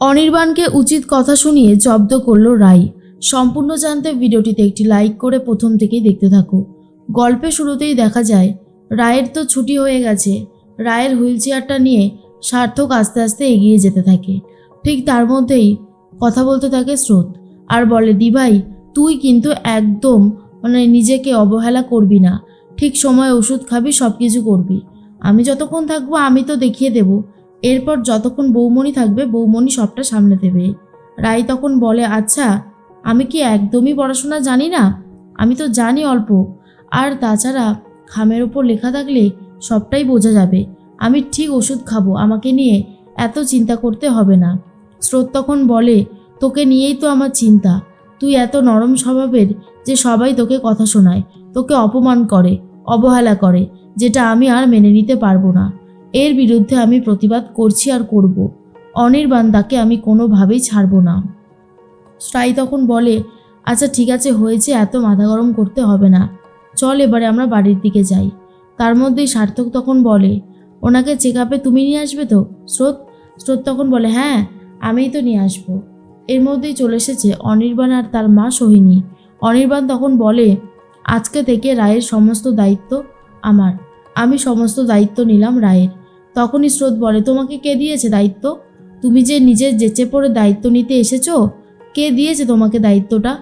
অনির্বাণকে উচিত কথা শুনিয়ে জব্দ করল রাই। সম্পূর্ণ জানতে ভিডিওটিতে একটি লাইক করে প্রথম থেকেই দেখতে থাকো। গল্পে শুরুতেই দেখা যায়, রায়ের তো ছুটি হয়ে গেছে। রায়ের হুইল চেয়ারটা নিয়ে সার্থক আস্তে আস্তে এগিয়ে যেতে থাকে। ঠিক তার মধ্যেই কথা বলতে থাকে স্রোত। আর বলে, দিভাই, তুই কিন্তু একদম মানে নিজেকে অবহেলা করবি না। ঠিক সময় ওষুধ খাবি সব কিছু করবি। আমি যতক্ষণ থাকব, আমি তো দেখিয়ে দেব। এরপর যতক্ষণ বৌমণি থাকবে, বৌমণি সবটা সামলে দেবে। রাই তখন বলে আচ্ছা আমি কি একদমই পড়াশোনা জানি না? আমি তো জানি অল্প। আর তাছাড়া খামের ওপর লেখা থাকলে সবটাই বোঝা যাবে। আমি ঠিক ওষুধ খাব, আমাকে নিয়ে এত চিন্তা করতে হবে না। স্রোত তখন বলে, তোকে নিয়েই তো আমার চিন্তা। তুই এত নরম স্বভাবের যে সবাই তোকে কথা শোনায়, তোকে অপমান করে, অবহেলা করে, যেটা আমি আর মেনে নিতে পারব না। এর বিরুদ্ধে আমি প্রতিবাদ করছি আর করব। অনির্বাণ তাকে আমি কোনোভাবেই ছাড়বো না। স্ট্রাই তখন বলে আচ্ছা ঠিক আছে, হয়েছে, এত মাথা গরম করতে হবে না। চল এবারে আমরা বাড়ির দিকে যাই। তার মধ্যেই সার্থক তখন বলে, ওনাকে চেক আপে তুমি নিয়ে আসবে তো? স্রোত স্রোত তখন বলে হ্যাঁ আমিই তো নিয়ে আসব। এর মধ্যেই চলে এসেছে অনির্বাণ আর তার মা সোহিনী। অনির্বাণ তখন বলে, আজকে থেকে রায়ের সমস্ত দায়িত্ব আমার। আমি সমস্ত দায়িত্ব নিলাম রায়ের। তখনই স্রোত বলে, তোমাকে কে দিয়েছে দায়িত্ব? তুমি যে নিজের জেচে পড়ে দায়িত্ব নিতে এসেছ, কে দিয়েছে তোমাকে দায়িত্বটা?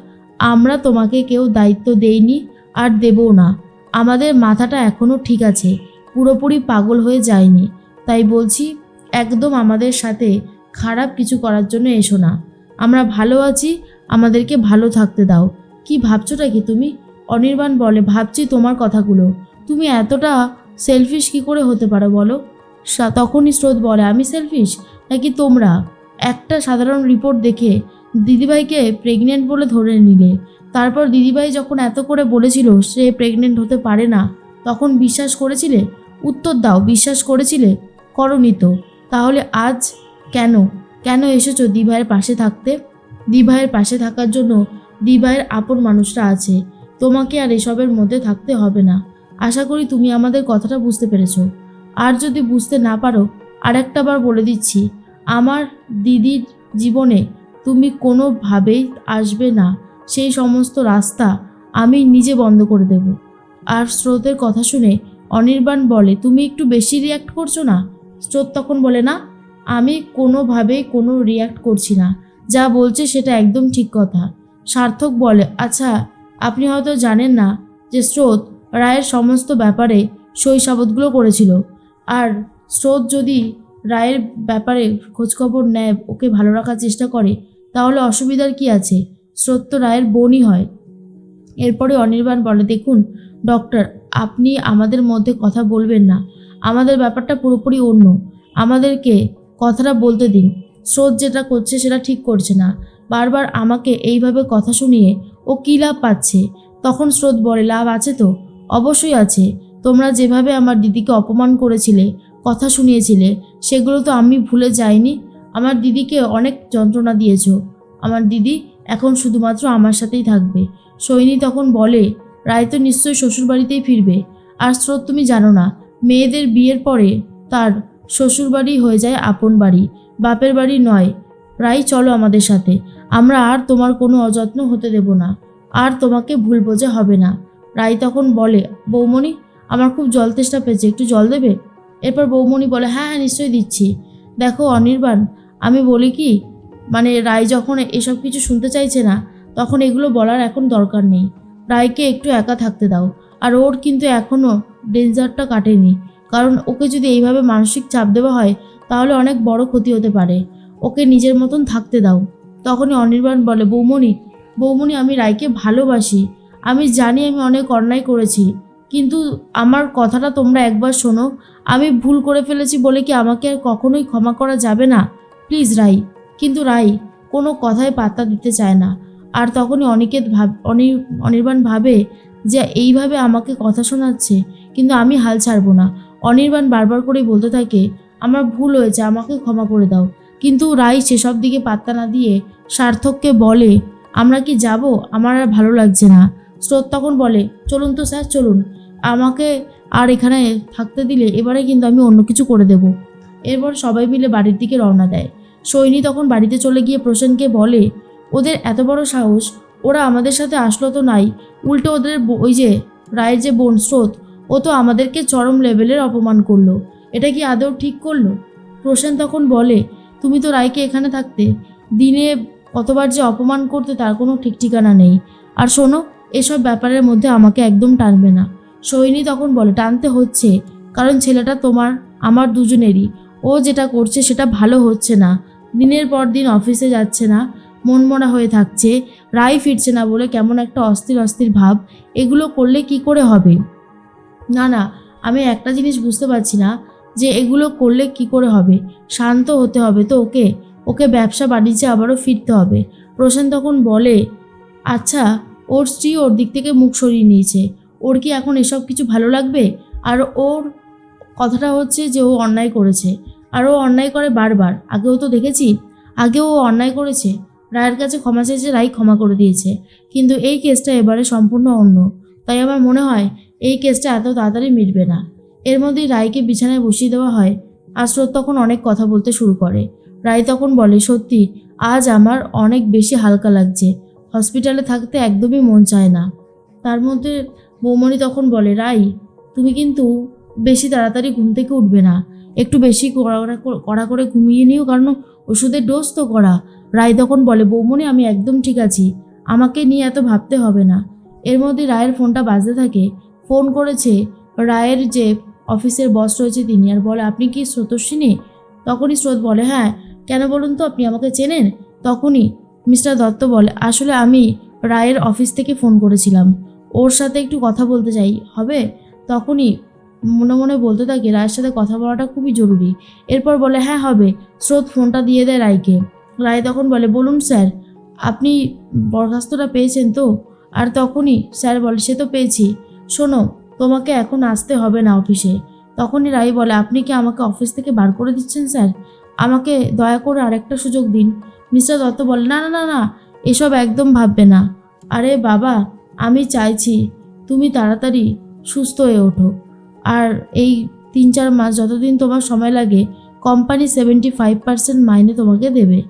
আমরা তোমাকে কেউ দায়িত্ব দেইনি আর দেবও না। আমাদের মাথাটা এখনও ঠিক আছে, পুরোপুরি পাগল হয়ে যায়নি। তাই বলছি, একদম আমাদের সাথে খারাপ কিছু করার জন্য এসো না। আমরা ভালো আছি, আমাদেরকে ভালো থাকতে দাও। কি ভাবছোটা কি তুমি? অনির্বাণ বলে, ভাবছি তোমার কথাগুলো। তুমি এতটা সেলফিশ কি করে হতে পারো বলো? তখনই স্রোত বলে, আমি সেলফিশ নাকি তোমরা? একটা সাধারণ রিপোর্ট দেখে দিদিভাইকে প্রেগনেন্ট বলে ধরে নিলে। তারপর দিদিভাই যখন এত করে বলেছিল সে প্রেগনেন্ট হতে পারে না, তখন বিশ্বাস করেছিলে? উত্তর দাও, বিশ্বাস করেছিলে? করনি তো। তাহলে আজ কেন? কেন এসেছ দিভাইয়ের পাশে থাকতে? দিভাইয়ের পাশে থাকার জন্য দিভাইয়ের আপন মানুষরা আছে। তোমাকে আর এসবের মধ্যে থাকতে হবে না। আশা করি তুমি আমাদের কথাটা বুঝতে পেরেছ। আর যদি বুঝতে না পারো, আরেকটা বার বলে দিচ্ছি। আমার দিদির জীবনে তুমি কোনোভাবেই আসবে না। সেই সমস্ত রাস্তা আমি নিজে বন্ধ করে দেব। আর স্রোতের কথা শুনে অনির্বাণ বলে, তুমি একটু বেশি রিয়াক্ট করছ না? স্রোত তখন বলে, না, আমি কোনোভাবেই কোনো রিয়াক্ট করছি না। যা বলছে সেটা একদম ঠিক কথা। সার্থক বলে আচ্ছা আপনি হয়তো জানেন না যে স্রোত রায়ের সমস্ত ব্যাপারে শৈশাবতগুলো করেছিল। আর স্রোত যদি রায়ের ব্যাপারে খোঁজখবর নেয়, ওকে ভালো রাখার চেষ্টা করে, তাহলে অসুবিধার কি আছে? স্রোত তো রায়ের বোনই হয়। এরপরে অনির্বাণ বলে, দেখুন, ডক্টর, আপনি আমাদের মধ্যে কথা বলবেন না। আমাদের ব্যাপারটা পুরোপুরি অন্য। আমাদেরকে কথাটা বলতে দিন। স্রোত যেটা করছে সেটা ঠিক করছে না। বারবার আমাকে এইভাবে কথা শুনিয়ে ও কী লাভ পাচ্ছে? তখন স্রোত বলে, লাভ আছে তো? অবশ্যই আছে। তোমরা যেভাবে আমার দিদিকে অপমান করেছিলে, কথা শুনিয়েছিলে, সেগুলো তো আমি ভুলে যাইনি। আমার দিদিকে অনেক যন্ত্রণা দিয়েছ। আমার দিদি এখন শুধুমাত্র আমার সাথেই থাকবে। সৈনী তখন বলে, রায় তো নিশ্চয়ই শ্বশুরবাড়িতেই ফিরবে। আর স্রোত তুমি জানো না, মেয়েদের বিয়ের পরে তার শ্বশুরবাড়ি হয়ে যায় আপন বাড়ি, বাপের বাড়ি নয়। রাই চলো আমাদের সাথে। আমরা আর তোমার কোনো অযত্ন হতে দেব না। আর তোমাকে ভুল বোঝা হবে না। রাই তখন বলে, বৌমণি আমার খুব জল তেষ্টা পেয়েছে, একটু জল দেবে? এরপর বৌমণি বলে হ্যাঁ হ্যাঁ নিশ্চয়ই দিচ্ছি। দেখো, অনির্বাণ, আমি বলি কি মানে রায় যখন এসব কিছু শুনতে চাইছে না, তখন এগুলো বলার এখন দরকার নেই। রায়কে একটু একা থাকতে দাও। আর ওর কিন্তু এখনও ডেঞ্জারটা কাটেনি। কারণ ওকে যদি এইভাবে মানসিক চাপ দেওয়া হয়, তাহলে অনেক বড় ক্ষতি হতে পারে। ওকে নিজের মতন থাকতে দাও। তখনই অনির্বাণ বলে, বৌমণি বৌমণি, আমি রায়কে ভালোবাসি। আমি জানি আমি অনেক অন্যায় করেছি। কিন্তু আমার কথাটা তোমরা একবার শোনো। আমি ভুল করে ফেলেছি বলে কি আমাকে আর কখনোই ক্ষমা করা যাবে না? প্লিজ, রাই। কিন্তু রাই, কোনো কথায় পাত্তা দিতে চায় না। আর তখনই অনিকেত ভাব, অনি, অনির্বাণ ভাবে যে এইভাবে আমাকে কথা শোনাচ্ছে, কিন্তু আমি হাল ছাড়বো না। অনির্বাণ বারবার করেই বলতে থাকে, আমার ভুল হয়েছে, আমাকে ক্ষমা করে দাও। কিন্তু রাই সেসব দিকে পাত্তা না দিয়ে সার্থককে বলে, আমরা কি যাব? আমার আর ভালো লাগছে না। স্রোত তখন বলে, চলুন তো স্যার, চলুন। আমাকে আর এখানে থাকতে দিলে এবারে কিন্তু আমি অন্য কিছু করে দেব। এরপর সবাই মিলে বাড়ির দিকে রওনা দেয়। সৈনী তখন বাড়িতে চলে গিয়ে প্রসেনকে বলে, ওদের এত বড় সাহস, ওরা আমাদের সাথে আসলো তো নাই। উল্টো ওদের ওই যে, রায়ের যে বোন স্রোত, ও তো আমাদেরকে চরম লেভেলের অপমান করল। এটা কি আদৌ ঠিক করল? প্রসেন তখন বলে, তুমি তো রায়কে এখানে থাকতে, দিনে কতবার যে অপমান করতে তার কোনো ঠিক ঠিকানা নেই। আর শোনো এসব ব্যাপারের মধ্যে আমাকে একদম টানবে না। সৈনী তখন বলে, টানতে হচ্ছে। কারণ ছেলেটা তোমার, আমার দুজনেরই। ও যেটা করছে সেটা ভালো হচ্ছে না। দিনের পর দিন অফিসে যাচ্ছে না, মনমরা হয়ে থাকছে। রায় ফিরছে না বলে কেমন একটা অস্থির অস্থির ভাব। এগুলো করলে কি করে হবে? না না, আমি একটা জিনিস বুঝতে পারছি না, যে এগুলো করলে কি করে হবে? শান্ত হতে হবে তো ওকে? ওকে ব্যবসা বাণিজ্যে আবারও ফিরতে হবে। প্রসেন তখন বলে আচ্ছা ওর স্ত্রী ওর দিক থেকে মুখ সরিয়ে নিয়েছে। ওর কি এখন এসব কিছু ভালো লাগবে? আর ওর কথাটা হচ্ছে যে ও অন্যায় করেছে। আর ও অন্যায় করে বারবার। আগেও তো দেখেছি? আগেও ও অন্যায় করেছে। রায়ের কাছে ক্ষমা চেয়েছে, রায় ক্ষমা করে দিয়েছে। কিন্তু এই কেসটা এবারে সম্পূর্ণ অন্য। তাই আমার মনে হয়, এই কেসটা এত তাড়াতাড়ি মিটবে না। এর মধ্যেই রায়কে বিছানায় বসিয়ে দেওয়া হয়। আর স্রোত তখন অনেক কথা বলতে শুরু করে। রায় তখন বলে, সত্যি, আজ আমার অনেক বেশি হালকা লাগছে। হসপিটালে থাকতে একদমই মন চায় না। তার মধ্যে বৌমণি তখন বলে, রাই, তুমি কিন্তু বেশি তাড়াতাড়ি ঘুম থেকে উঠবে না। একটু বেশি কড়া কড়া করে ঘুমিয়ে নিও, কারণ ওষুধের ডোজ তো করা। রায় তখন বলে, বৌমণি, আমি একদম ঠিক আছি। আমাকে নিয়ে এত ভাবতে হবে না। এর মধ্যে রায়ের ফোনটা বাজতে থাকে। ফোন করেছে রায়ের যে অফিসের বস রয়েছে তিনি, আর বলে, আপনি কি স্রোতস্বিনী? তখনই স্রোত বলে হ্যাঁ। কেন বলুন তো, আপনি আমাকে চেনেন? তখনই মিস্টার দত্ত বলে, আসলে আমি রায়ের অফিস থেকে ফোন করেছিলাম। ওর সাথে একটু কথা বলতে চাই, হবে? তখনই মনে মনে বলতে থাকে, রায়ের সাথে কথা বলাটা খুবই জরুরি। এরপর বলে হ্যাঁ হবে। স্রোত ফোনটা দিয়ে দেয় রায়কে। রায় তখন বলে, বলুন স্যার, আপনি বরখাস্তটা পেয়েছেন তো? আর তখনই স্যার বলে, সে তো পেয়েছি। শোনো, তোমাকে এখন আসতে হবে না অফিসে। তখনই রায় বলে, আপনি কি আমাকে অফিস থেকে বার করে দিচ্ছেন স্যার? আমাকে দয়া করে আরেকটা সুযোগ দিন। মিস্টার দত্ত বলে, না না না না, এসব একদম ভাববে না। আরে বাবা, আমি চাইছি তুমি তাড়াতাড়ি সুস্থ হয়ে ওঠো। আর এই তিন, চার মাস যতদিন তোমার সময় লাগে কোম্পানি সেভেন্টি ফাইভ পার্সেন্ট মাইনে তোমাকে দেবে।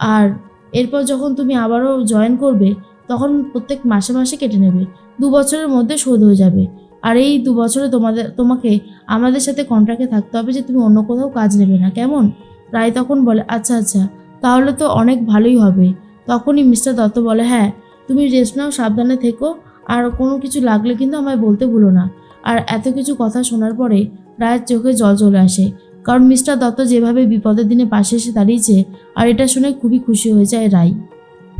আর এরপর যখন তুমি আবারও জয়েন করবে, তখন প্রত্যেক মাসে মাসে কেটে নেবে। দু বছরের মধ্যে শোধ হয়ে যাবে। আর এই দু বছরে তোমাদের, তোমাকে, আমাদের সাথে কন্ট্রাক্টে থাকতে হবে যে তুমি অন্য কোথাও কাজ নেবে না। কেমন? রায় তখন বলে আচ্ছা আচ্ছা তাহলে তো অনেক ভালোই হবে। তখনই মিস্টার দত্ত বলে হ্যাঁ তুমি রেস্ট নাও, সাবধানে থেকো। আর কোনো কিছু লাগলে কিন্তু আমায় বলতে ভুলো না। আর এত কিছু কথা শোনার পরে রায়ের চোখে জল চলে আসে। কারণ মিস্টার দত্ত যেভাবে বিপদের দিনে পাশে এসে দাঁড়িয়েছে, আর এটা শুনে খুবই খুশি হয়ে যায় রায়।